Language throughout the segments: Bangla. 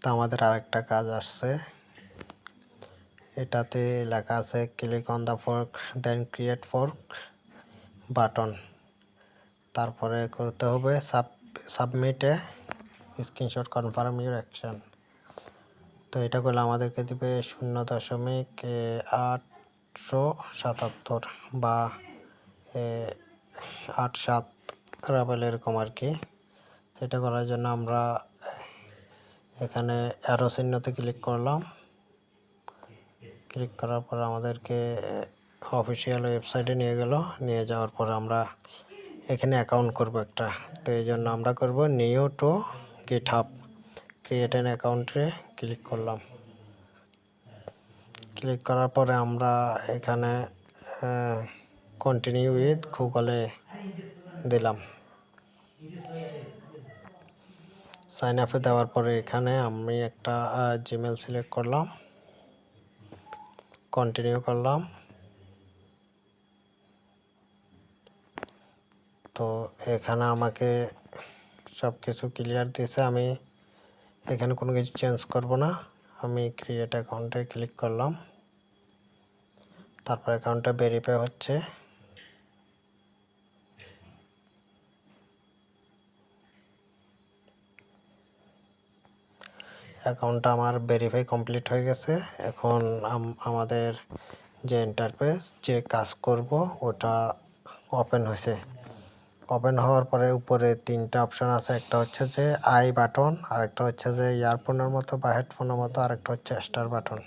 তো আমাদের আরেকটা কাজ আসছে। এটাতে লেখা আছে click on the fork then create fork button তারপরে করতে হবে সাব সাবমিটে স্ক্রিনশট কনফার্ম ইউর অ্যাকশন তো এটা করলে আমাদেরকে দিবে শূন্য দশমিক আটশো সাতাত্তর বা আট সাত, রাবেল এরকম আর কি। তো এটা করার জন্য আমরা এখানে অ্যারো চিহ্নতে ক্লিক করলাম। ক্লিক করার পর আমাদেরকে অফিসিয়াল ওয়েবসাইটে নিয়ে গেল। নিয়ে যাওয়ার পর আমরা এখানে অ্যাকাউন্ট করব একটা। তো এই জন্য আমরা করব new to GitHub create an অ্যাকাউন্টে ক্লিক করলাম। ক্লিক করার পরে আমরা এখানে কন্টিনিউ উইথ গুগলে দিলাম। সাইন আপে দেওয়ার পরে এখানে আমি একটা জিমেল সিলেক্ট করলাম। কন্টিনিউ করলাম। তো এখানে আমাকে সব কিছু ক্লিয়ার দিয়েছে। আমি এখানে কোনো কিছু চেঞ্জ করব না। আমি ক্রিয়েট অ্যাকাউন্টে ক্লিক করলাম। তারপর অ্যাকাউন্টটা ভেরিফাই হচ্ছে। অ্যাকাউন্টটা আমার ভেরিফাই কমপ্লিট হয়ে গেছে। এখন আম- আমাদের যে ইন্টারফেস যে কাজ করব, ওটা ওপেন হয়েছে। ওপেন হওয়ার পরে উপরে তিনটা অপশন আছে। একটা হচ্ছে যে আই বাটন আর একটা হচ্ছে যে ইয়ারফোনের মতো বা হেডফোনের মতো আর একটা হচ্ছে স্টার বাটন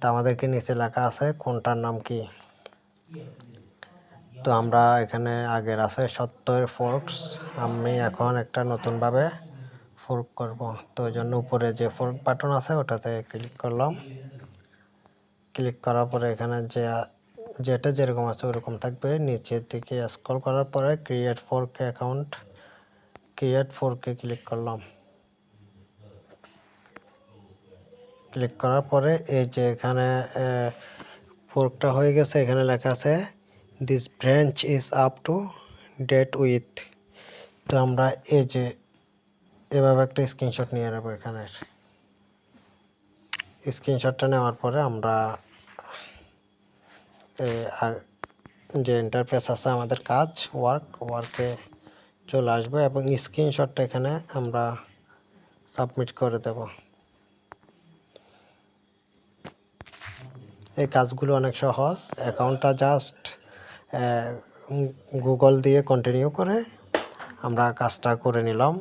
তা আমাদেরকে নিচে লেখা আছে? কোনটার নাম কি? তো আমরা এখানে আগের আছে সত্তর ফোর্কস আমি এখন একটা নতুনভাবে ফোর্ক করব। তো ওই জন্য উপরে যে ফোর্ক বাটন আছে, ওটাতে ক্লিক করলাম। ক্লিক করার পরে এখানে যে, যেটা যেরকম আছে ওরকম থাকবে। নিচের দিকে স্ক্রল করার পরে ক্রিয়েট ফোর্ক অ্যাকাউন্ট ক্রিয়েট ফোর্কে ক্লিক করলাম। ক্লিক করার পরে এই যে এখানে ফোর্কটা হয়ে গেছে। এখানে লেখা আছে this branch is up to date with তো আমরা এই যে এভাবে একটা স্ক্রিনশট নিয়ে নেব এখানে স্ক্রিনশটটা নেওয়ার পরে আমরা যে ইন্টারফেস আছে আমাদের কাজ ওয়ার্ক ওয়ার্কে চলে আসবে এবং স্ক্রিনশটটা এখানে আমরা সাবমিট করে দেব। এই কাজগুলো অনেক সহজ। অ্যাকাউন্টটা জাস্ট গুগল দিয়ে কন্টিনিউ করে আমরা কাজটা করে নিলাম।